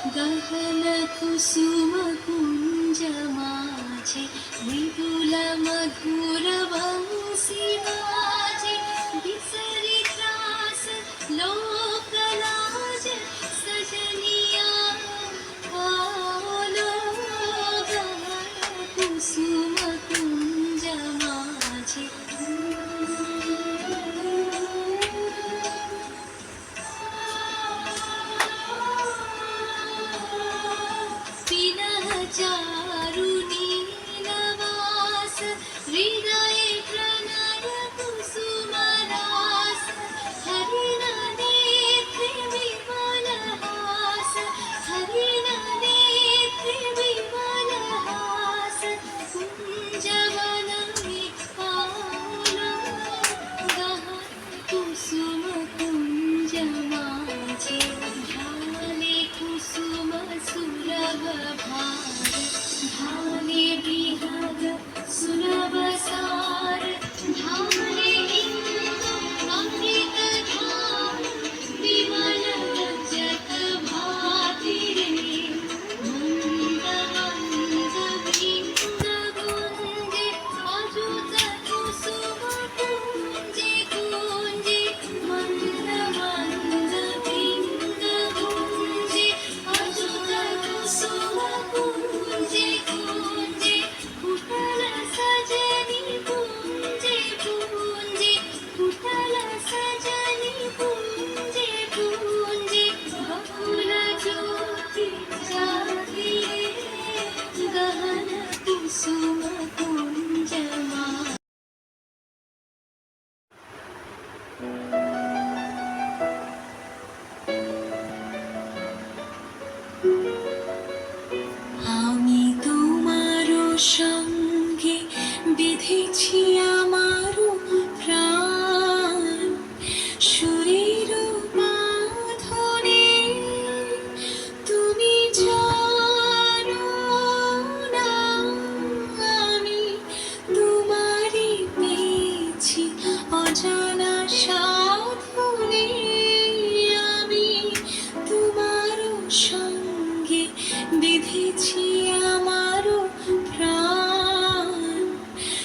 हलुसुमजमागुल मृदुलमधुरवा ಶ್ರೀ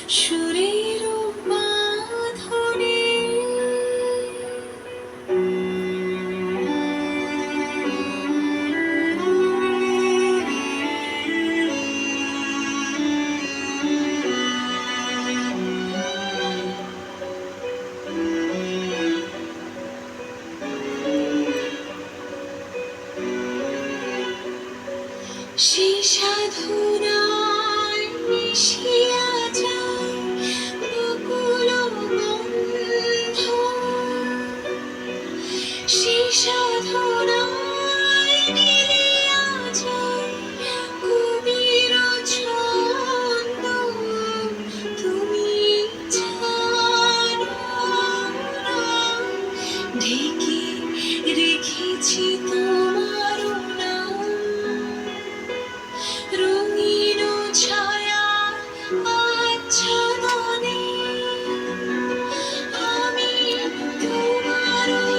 সুরের বাঁধনে সেই সাধুরা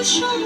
chão